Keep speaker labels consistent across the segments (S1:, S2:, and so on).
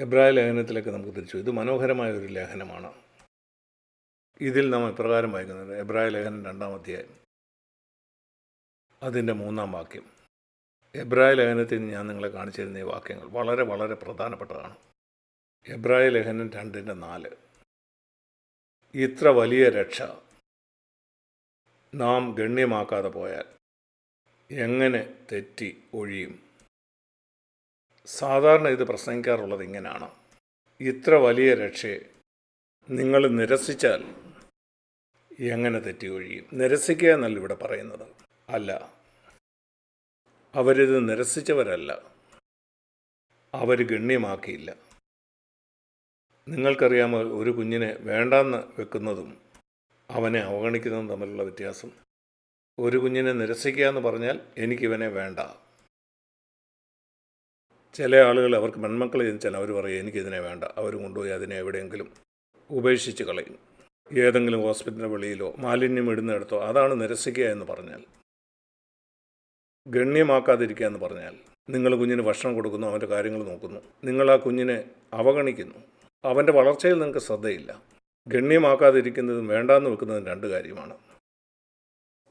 S1: എബ്രായ ലേഖനത്തിലേക്ക് നമുക്ക് തിരിച്ചു ഇത് മനോഹരമായ ഒരു ലേഖനമാണ്. ഇതിൽ നാം ഇപ്രകാരം വായിക്കുന്നത് എബ്രായ ലേഖനം രണ്ടാം അധ്യായം. അതിന്റെ മൂന്നാം വാക്യം. എബ്രായ ലേഖനത്തിൽ ഞാൻ നിങ്ങളെ കാണിച്ചിരുന്ന ഈ വാക്യങ്ങൾ വളരെ വളരെ പ്രധാനപ്പെട്ടതാണ്. എബ്രായ ലേഖനം രണ്ടിന്റെ നാല്. ഇത്ര വലിയ രക്ഷ നാം ഗണ്യമാക്കാതെ പോയാൽ എങ്ങനെ തെറ്റി ഒഴിയും? സാധാരണ ഇത് പ്രസംഗിക്കാറുള്ളത് ഇങ്ങനെയാണ് ഇത്ര വലിയ രക്ഷയെ നിങ്ങൾ നിരസിച്ചാൽ എങ്ങനെ തെറ്റി ഒഴിയും നിരസിക്കുക എന്നല്ല ഇവിടെ പറയുന്നത്. അല്ല. അവരിത് നിരസിച്ചവരല്ല. അവർ ഗണ്യമാക്കിയില്ല. നിങ്ങൾക്കറിയാമോ ഒരു കുഞ്ഞിനെ വേണ്ടാന്ന് വെക്കുന്നതും അവനെ അവഗണിക്കുന്നതും തമ്മിലുള്ള വ്യത്യാസം. ഒരു കുഞ്ഞിനെ നിരസിക്കുക എന്ന് പറഞ്ഞാൽ എനിക്കിവനെ വേണ്ട. ചില ആളുകൾ അവർക്ക് പെൺമക്കൾ ജനിച്ചാൽ അവർ പറയും എനിക്കിതിനെ വേണ്ട. അവർ കൊണ്ടുപോയി അതിനെ എവിടെയെങ്കിലും ഉപേക്ഷിച്ച് കളയും. ഏതെങ്കിലും ഹോസ്പിറ്റലിന്റെ വെളിയിലോ മാലിന്യം ഇടുന്നിടത്തോ അതാണ് നിരസിക്കുക എന്ന് പറഞ്ഞാൽ. ഗണ്യമാക്കാതിരിക്കുക എന്ന് പറഞ്ഞാൽ നിങ്ങൾ കുഞ്ഞിന് ഭക്ഷണം കൊടുക്കുന്നു അവന്റെ കാര്യങ്ങൾ നോക്കുന്നു. നിങ്ങൾ ആ കുഞ്ഞിനെ അവഗണിക്കുന്നു. അവന്റെ വളർച്ചയിൽ നിങ്ങൾക്ക് ശ്രദ്ധയില്ല. ഗണ്യമാക്കാതിരിക്കുന്നതും വേണ്ടാന്ന് വെക്കുന്നതും രണ്ട് കാര്യമാണ്.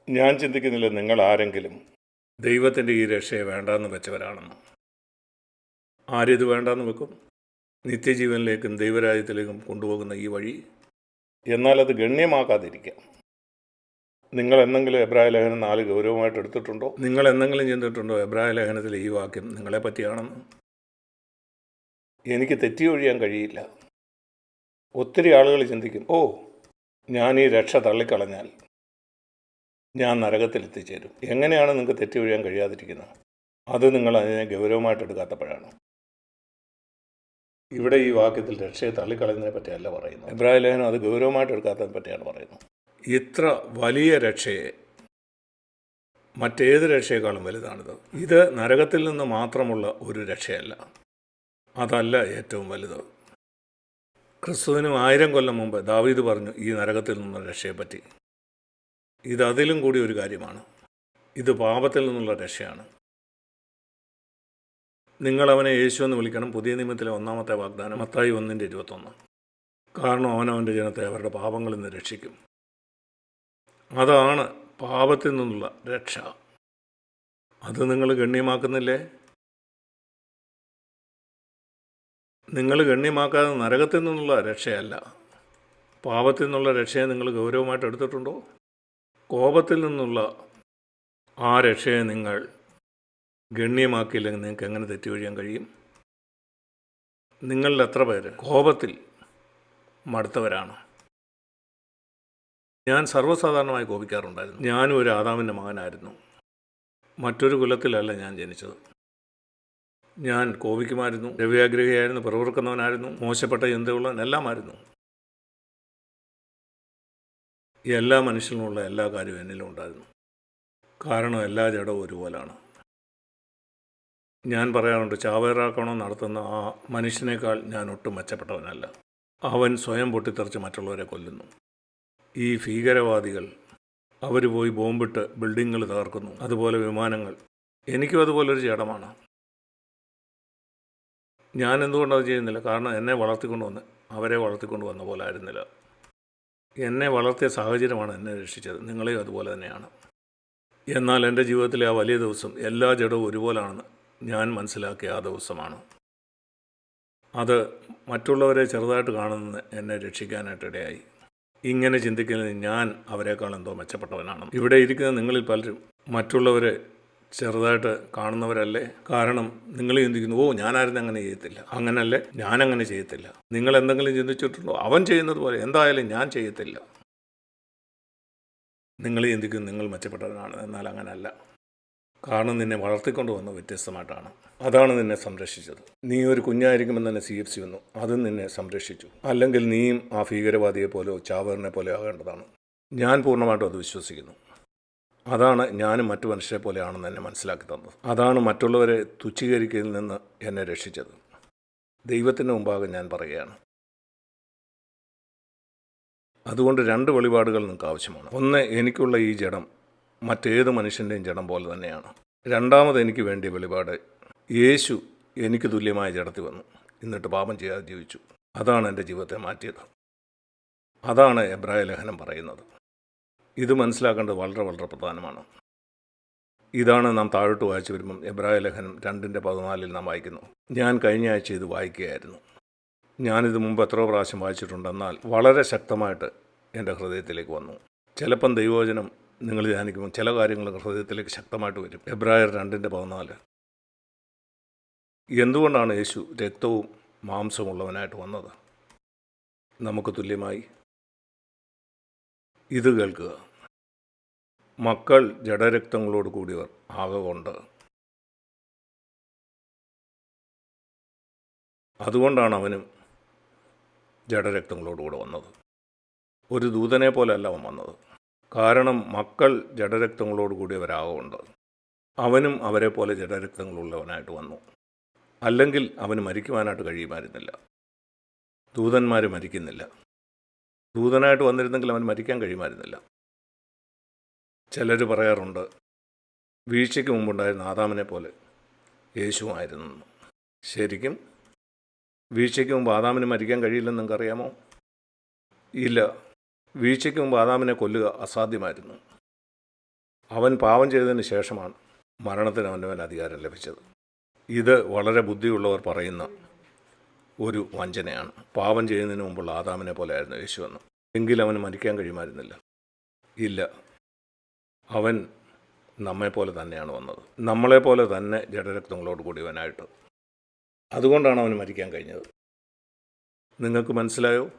S1: ഞാൻ ചിന്തിക്കുന്നില്ല നിങ്ങൾ ആരെങ്കിലും ദൈവത്തിന്റെ ഈ രക്ഷയെ വേണ്ടാന്ന് വെച്ചവരാണെന്ന്. ആരിത് വേണ്ടാന്ന് വെക്കും? നിത്യജീവനിലേക്കും ദൈവരാജ്യത്തിലേക്കും കൊണ്ടുപോകുന്ന ഈ വഴി. എന്നാൽ അത് ഗണ്യമാക്കാതിരിക്കാം നിങ്ങൾ എന്തെങ്കിലും എബ്രായ ലേഖനം നാല് ഗൗരവമായിട്ട് എടുത്തിട്ടുണ്ടോ? നിങ്ങൾ എന്തെങ്കിലും ചെയ്തിട്ടുണ്ടോ എബ്രായ ലേഖനത്തിലെ ഈ വാക്യം നിങ്ങളെ പറ്റിയാണെന്ന്? എനിക്ക് തെറ്റി ഒഴിയാൻ കഴിയില്ല. ഒത്തിരി ആളുകൾ ചിന്തിക്കും ഓ ഞാൻ ഈ രക്ഷ തള്ളിക്കളഞ്ഞാൽ ഞാൻ നരകത്തിൽ എത്തിച്ചേരും. എങ്ങനെയാണ് നിങ്ങൾക്ക് തെറ്റി ഒഴിയാൻ കഴിയാതിരിക്കുന്നത്? അത് നിങ്ങൾ അതിനെ ഗൗരവമായിട്ട് എടുക്കാത്തപ്പോഴാണ്. ഇവിടെ ഈ വാക്യത്തിൽ രക്ഷയെ തള്ളിക്കളയുന്നതിനെ പറ്റിയല്ല പറയുന്നത്. ഇബ്രാഹിം ലേഖനം അത് ഗൗരവമായിട്ട് എടുക്കാത്തതിനെ പറ്റിയാണ് പറയുന്നത്. ഇത്ര വലിയ രക്ഷയെ മറ്റേത് രക്ഷയെക്കാളും വലുതാണിത്. ഇത് നരകത്തിൽ നിന്ന് മാത്രമുള്ള ഒരു രക്ഷയല്ല. അതല്ല ഏറ്റവും വലുത്. ക്രിസ്തുവിനും ആയിരം കൊല്ലം മുമ്പ് ദാവീദ് പറഞ്ഞു ഈ നരകത്തിൽ നിന്നുള്ള രക്ഷയെപ്പറ്റി ഇത് അതിലും കൂടി ഒരു കാര്യമാണ്. ഇത് പാപത്തിൽ നിന്നുള്ള രക്ഷയാണ്. നിങ്ങൾ അവനെ യേശു എന്ന് വിളിക്കണം. പുതിയ നിയമത്തിലെ ഒന്നാമത്തെ വാഗ്ദാനം മത്തായി ഒന്നിന്റെ ഇരുപത്തൊന്ന്. കാരണം അവൻ ജനത്തെ അവരുടെ പാപങ്ങളിൽ നിന്ന് രക്ഷിക്കും. അതാണ് പാപത്തിൽ നിന്നുള്ള രക്ഷ. അത് നിങ്ങൾ ഗണ്യമാക്കുന്നില്ലേ? നിങ്ങൾ ഗണ്യമാക്കാതെ നരകത്തിൽ നിന്നുള്ള രക്ഷയല്ല. പാപത്തിൽ നിന്നുള്ള രക്ഷയെ നിങ്ങൾ ഗൗരവമായിട്ട് എടുത്തിട്ടുണ്ടോ? കോപത്തിൽ നിന്നുള്ള ആ രക്ഷയെ നിങ്ങൾ ഗണ്യമാക്കിയില്ലെങ്കിൽ നിങ്ങൾക്ക് എങ്ങനെ തെറ്റുവഴിയാൻ കഴിയും? നിങ്ങളിൽ എത്ര പേര് കോപത്തിൽ മടുത്തവരാണ്? ഞാൻ സർവസാധാരണമായി കോപിക്കാറുണ്ടായിരുന്നു. ഞാനും ഒരു ആദാമിന്റെ മകനായിരുന്നു. മറ്റൊരു കുലത്തിലല്ല ഞാൻ ജനിച്ചത്. ഞാൻ കോപിക്കുമായിരുന്നു. രവ്യാഗ്രഹിയായിരുന്നു പിറവിറക്കുന്നവനായിരുന്നു മോശപ്പെട്ട ചിന്തയുള്ളവൻ എല്ലാമായിരുന്നു. എല്ലാ മനുഷ്യനുമുള്ള എല്ലാ കാര്യവും എന്നിലും ഉണ്ടായിരുന്നു. കാരണം എല്ലാ ജഡവും ഒരുപോലാണ്. ഞാൻ പറയാറുണ്ട് ചാവേറാക്കണോ നടത്തുന്ന ആ മനുഷ്യനേക്കാൾ ഞാൻ ഒട്ടും മെച്ചപ്പെട്ടവനല്ല. അവൻ സ്വയം പൊട്ടിത്തെറിച്ച് മറ്റുള്ളവരെ കൊല്ലുന്നു. ഈ ഭീകരവാദികൾ അവർ പോയി ബോംബിട്ട് ബിൽഡിങ്ങുകൾ തകർക്കുന്നു. അതുപോലെ വിമാനങ്ങൾ. എനിക്കും അതുപോലൊരു ചേടമാണ് ഞാൻ എന്തുകൊണ്ടത് ചെയ്യുന്നില്ല. കാരണം എന്നെ വളർത്തിക്കൊണ്ട് വന്ന് അവരെ വളർത്തിക്കൊണ്ട് വന്ന പോലെ ആയിരുന്നില്ല. എന്നെ വളർത്തിയ സാഹചര്യമാണ് എന്നെ രക്ഷിച്ചത്. നിങ്ങളെയും അതുപോലെ തന്നെയാണ്. എന്നാൽ എന്റെ ജീവിതത്തിലെ ആ വലിയ ദിവസം എല്ലാ ജഡവും ഒരുപോലാണെന്ന് ഞാൻ മനസ്സിലാക്കിയ ആ ദിവസമാണ്. അത് മറ്റുള്ളവരെ ചെറുതായിട്ട് കാണുന്നത് എന്നെ രക്ഷിക്കാനായിട്ട് ഇടയായി. ഇങ്ങനെ ചിന്തിക്കുന്നത് ഞാൻ അവരെക്കാൾ എന്തോ മെച്ചപ്പെട്ടവനാണ്. ഇവിടെ ഇരിക്കുന്ന നിങ്ങളിൽ പലരും മറ്റുള്ളവരെ ചെറുതായിട്ട് കാണുന്നവരല്ലേ? കാരണം നിങ്ങൾ ചിന്തിക്കുന്നു ഓ ഞാനായിരുന്നു അങ്ങനെ ചെയ്യത്തില്ല. അങ്ങനല്ലേ? ഞാനങ്ങനെ ചെയ്യത്തില്ല. നിങ്ങൾ എന്തെങ്കിലും ചിന്തിച്ചിട്ടുണ്ടോ? അവൻ ചെയ്യുന്നത് പോലെ എന്തായാലും ഞാൻ ചെയ്യത്തില്ല. നിങ്ങൾ ചിന്തിക്കുന്നു നിങ്ങൾ മെച്ചപ്പെട്ടവനാണ് എന്നാൽ അങ്ങനല്ല. കാരണം നിന്നെ വളർത്തിക്കൊണ്ട് വന്ന വ്യത്യസ്തമായിട്ടാണ്. അതാണ് നിന്നെ സംരക്ഷിച്ചത്. നീ ഒരു കുഞ്ഞായിരിക്കുമ്പോൾ തന്നെ സി എഫ് സി വന്നു അതും നിന്നെ സംരക്ഷിച്ചു. അല്ലെങ്കിൽ നീയും ആ ഭീകരവാദിയെ പോലെയോ ചാവറിനെ പോലെയോ ആകേണ്ടതാണ്. ഞാൻ പൂർണമായിട്ടും അത് വിശ്വസിക്കുന്നു. അതാണ് ഞാനും മറ്റു മനുഷ്യരെ പോലെയാണെന്ന് എന്നെ മനസ്സിലാക്കി തന്നത്. അതാണ് മറ്റുള്ളവരെ തുച്ഛീകരിക്കയിൽ നിന്ന് എന്നെ രക്ഷിച്ചത്. ദൈവത്തിന്റെ മുമ്പാകെ ഞാൻ പറയുകയാണ്. അതുകൊണ്ട് രണ്ട് വെളിപാടുകൾ നിങ്ങൾക്ക് ആവശ്യമാണ് ഒന്ന് എനിക്കുള്ള ഈ ജഡം മറ്റേത് മനുഷ്യന്റെയും ജഡം പോലെ തന്നെയാണ്. രണ്ടാമത് എനിക്ക് വേണ്ടിയ വെളിപാട് യേശു എനിക്ക് തുല്യമായ ജഡത്തിൽ വന്നു. എന്നിട്ട് പാപം ചെയ്യാതെ ജീവിച്ചു. അതാണ് എന്റെ ജീവിതത്തെ മാറ്റിയത്. അതാണ് എബ്രായ ലേഖനം പറയുന്നത്. ഇത് മനസ്സിലാക്കേണ്ടത് വളരെ വളരെ പ്രധാനമാണ്. ഇതാണ് നാം താഴോട്ട് വായിച്ചു വരുമ്പം എബ്രായ ലേഖനം രണ്ടിന്റെ പതിനാലിൽ നാം വായിക്കുന്നു. ഞാൻ കഴിഞ്ഞ ആഴ്ച ഇത് വായിക്കുകയായിരുന്നു. ഞാനിത് മുമ്പ് എത്രയോ പ്രാവശ്യം വായിച്ചിട്ടുണ്ടെന്നാൽ വളരെ ശക്തമായിട്ട് എന്റെ ഹൃദയത്തിലേക്ക് വന്നു. ചിലപ്പം ദൈവവചനം നിങ്ങൾ ധ്യാനിക്കുമ്പോൾ ചില കാര്യങ്ങൾ ഹൃദയത്തിലേക്ക് ശക്തമായിട്ട് വരും. എബ്രായർ രണ്ടിന്റെ പതിനാല്. എന്തുകൊണ്ടാണ് യേശു രക്തവും മാംസമുള്ളവനായിട്ട് വന്നത്? നമുക്ക് തുല്യമായി ഇത് കേൾക്കുക. മക്കൾ ജഡരക്തങ്ങളോട് കൂടിയവർ ആകൊണ്ട് അതുകൊണ്ടാണ് അവനും ജഡരക്തങ്ങളോടുകൂടെ വന്നത്. ഒരു ദൂതനെ പോലെയല്ല അവൻ വന്നത്. കാരണം മക്കൾ ജഡരക്തങ്ങളോട് കൂടിയവരാകൊണ്ട് അവനും അവരെ പോലെ ജഡരക്തങ്ങളുള്ളവനായിട്ട് വന്നു. അല്ലെങ്കിൽ അവന് മരിക്കുവാനായിട്ട് കഴിയുമായിരുന്നില്ല. ദൂതന്മാർ മരിക്കുന്നില്ല. ദൂതനായിട്ട് വന്നിരുന്നെങ്കിൽ അവൻ മരിക്കാൻ കഴിയുമായിരുന്നില്ല. ചിലർ പറയാറുണ്ട് വീഴ്ചയ്ക്ക് മുമ്പുണ്ടായിരുന്ന ആദാമിനെ പോലെ യേശുവായിരുന്നു. ശരിക്കും വീഴ്ചയ്ക്ക് മുമ്പ് ആദാമിന് മരിക്കാൻ കഴിയില്ലെന്ന് നിങ്ങൾക്കറിയാമോ? ഇല്ല. വീഴ്ചയ്ക്ക് മുമ്പ് ആദാമിനെ കൊല്ലുക അസാധ്യമായിരുന്നു. അവൻ പാവം ചെയ്തതിന് ശേഷമാണ് മരണത്തിന് മേൽ അധികാരം ലഭിച്ചത്. ഇത് വളരെ ബുദ്ധിയുള്ളവർ പറയുന്ന ഒരു വഞ്ചനയാണ്. പാവം ചെയ്യുന്നതിന് മുമ്പുള്ള ആദാമിനെ പോലെ ആയിരുന്നു യേശു എന്ന്. എങ്കിൽ അവന് മരിക്കാൻ കഴിയുമായിരുന്നില്ല. ഇല്ല. അവൻ നമ്മെപ്പോലെ തന്നെയാണ് വന്നത്. നമ്മളെപ്പോലെ തന്നെ ജഡരക്തങ്ങളോട് കൂടിയവനായിട്ട്. അതുകൊണ്ടാണ് അവന് മരിക്കാൻ കഴിഞ്ഞത്. നിങ്ങൾക്ക് മനസ്സിലായോ?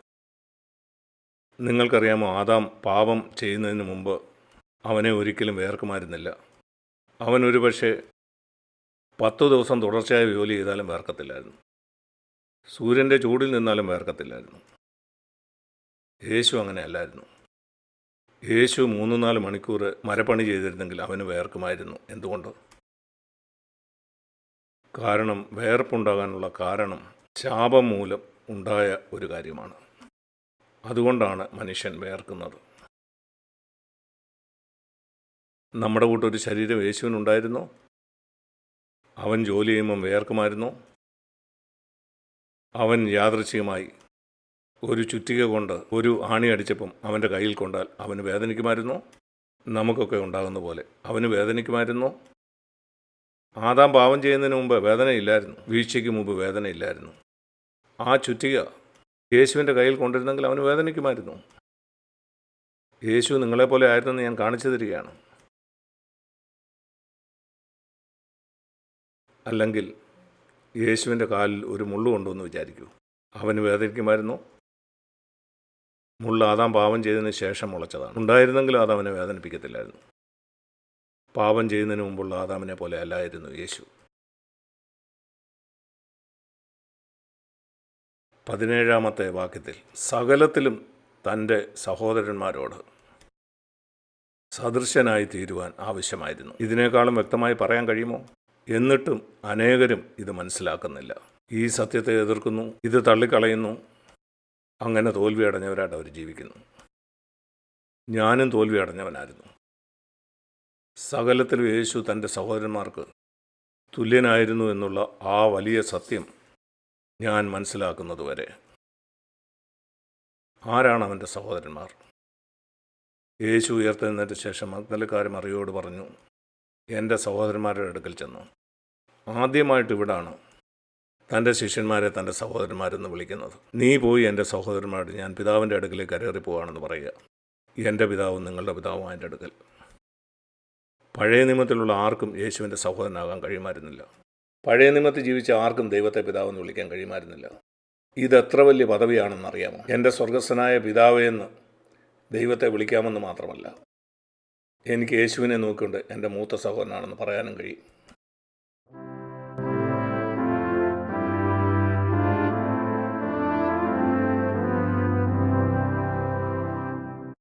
S1: നിങ്ങൾക്കറിയാമോ ആദാം പാപം ചെയ്യുന്നതിന് മുമ്പ് അവനെ ഒരിക്കലും വേർക്കുമായിരുന്നില്ല. അവൻ പക്ഷേ പത്തു ദിവസം തുടർച്ചയായി ജോലി ചെയ്താലും വേർക്കത്തില്ലായിരുന്നു. സൂര്യന്റെ ചൂടിൽ നിന്നാലും വേർക്കത്തില്ലായിരുന്നു. യേശു അങ്ങനെ അല്ലായിരുന്നു. യേശു മൂന്ന് നാല് മണിക്കൂർ മരപ്പണി ചെയ്തിരുന്നെങ്കിൽ അവന് വേർക്കുമായിരുന്നു. എന്തുകൊണ്ട്? കാരണം വേർപ്പുണ്ടാകാനുള്ള കാരണം ശാപം മൂലം ഉണ്ടായ ഒരു കാര്യമാണ്. അതുകൊണ്ടാണ് മനുഷ്യൻ വേർക്കുന്നത്. നമ്മുടെ കൂട്ടൊരു ശരീരം യേശുവിനുണ്ടായിരുന്നോ? അവൻ ജോലി ചെയ്യുമ്പം വേർക്കുമായിരുന്നോ? അവൻ യാദൃച്ഛികമായി ഒരു ചുറ്റിക കൊണ്ട് ഒരു ആണി അടിച്ചപ്പം അവന്റെ കയ്യിൽ കൊണ്ടാൽ അവന് വേദനിക്കുമായിരുന്നോ? നമുക്കൊക്കെ ഉണ്ടാകുന്ന പോലെ അവന് വേദനിക്കുമായിരുന്നോ? ആദാം പാവം ചെയ്യുന്നതിന് മുമ്പ് വേദനയില്ലായിരുന്നു. വീഴ്ചയ്ക്ക് മുമ്പ് വേദനയില്ലായിരുന്നു. ആ ചുറ്റിക യേശുവിന്റെ കയ്യിൽ കൊണ്ടിരുന്നെങ്കിൽ അവന് വേദനിക്കുമായിരുന്നു. യേശു നിങ്ങളെപ്പോലെ ആയിരുന്നെന്ന് ഞാൻ കാണിച്ചു തരികയാണ് അല്ലെങ്കിൽ യേശുവിന്റെ കാലിൽ ഒരു മുള്ളു കൊണ്ടുവന്ന് വിചാരിക്കൂ. അവന് വേദനിക്കുമായിരുന്നു. മുള്ള ആദാം പാപം ചെയ്തതിന് ശേഷം മുളച്ചതാണ്. ഉണ്ടായിരുന്നെങ്കിലും അത് അവനെ വേദനിപ്പിക്കത്തില്ലായിരുന്നു. പാപം ചെയ്യുന്നതിന് മുമ്പുള്ള ആദാമിനെ പോലെ അല്ലായിരുന്നു യേശു. പതിനേഴാമത്തെ വാക്യത്തിൽ സകലത്തിലും തന്റെ സഹോദരന്മാരോട് സദൃശനായി തീരുവാൻ ആവശ്യമായിരുന്നു. ഇതിനേക്കാളും വ്യക്തമായി പറയാൻ കഴിയുമോ? എന്നിട്ടും അനേകരും ഇത് മനസ്സിലാക്കുന്നില്ല. ഈ സത്യത്തെ എതിർക്കുന്നു ഇത് തള്ളിക്കളയുന്നു അങ്ങനെ തോൽവി അടഞ്ഞവരായിട്ട് അവർ ജീവിക്കുന്നു. ഞാനും തോൽവി അടഞ്ഞവനായിരുന്നു. സകലത്തിലും യേശു തന്റെ സഹോദരന്മാർക്ക് തുല്യനായിരുന്നു എന്നുള്ള ആ വലിയ സത്യം ഞാൻ മനസ്സിലാക്കുന്നതുവരെ ആരാണ് അവന്റെ സഹോദരന്മാർ? യേശു ഉയർത്തെഴുന്നേറ്റ ശേഷം മഗ്ദലക്കാരും അറിയോട് പറഞ്ഞു എന്റെ സഹോദരന്മാരുടെ അടുക്കൽ ചെന്നു. ആദ്യമായിട്ട് ഇവിടാണ് തന്റെ ശിഷ്യന്മാരെ തന്റെ സഹോദരന്മാരെന്ന് വിളിക്കുന്നത്. നീ പോയി എന്റെ സഹോദരന്മാരോട് ഞാൻ പിതാവിന്റെ അടുക്കലേക്ക് കരേറി പോവാണെന്ന് പറയുക. എന്റെ പിതാവും നിങ്ങളുടെ പിതാവും എന്റെ അടുക്കൽ. പഴയ നിയമത്തിലുള്ള ആർക്കും യേശുവിന്റെ സഹോദരനാകാൻ കഴിയുമായിരുന്നില്ല. പഴയ നിയമത്തിൽ ജീവിച്ച ആർക്കും ദൈവത്തെ പിതാവെന്ന് വിളിക്കാൻ കഴിയുമായിരുന്നില്ല. ഇത് എത്ര വലിയ പദവിയാണെന്ന് അറിയാമോ? എന്റെ സ്വർഗസ്വനായ പിതാവെന്ന് ദൈവത്തെ വിളിക്കാമെന്ന് മാത്രമല്ല എനിക്ക് യേശുവിനെ നോക്കിക്കൊണ്ട് എന്റെ മൂത്ത സഹോദരനാണെന്ന് പറയാനും കഴിയും.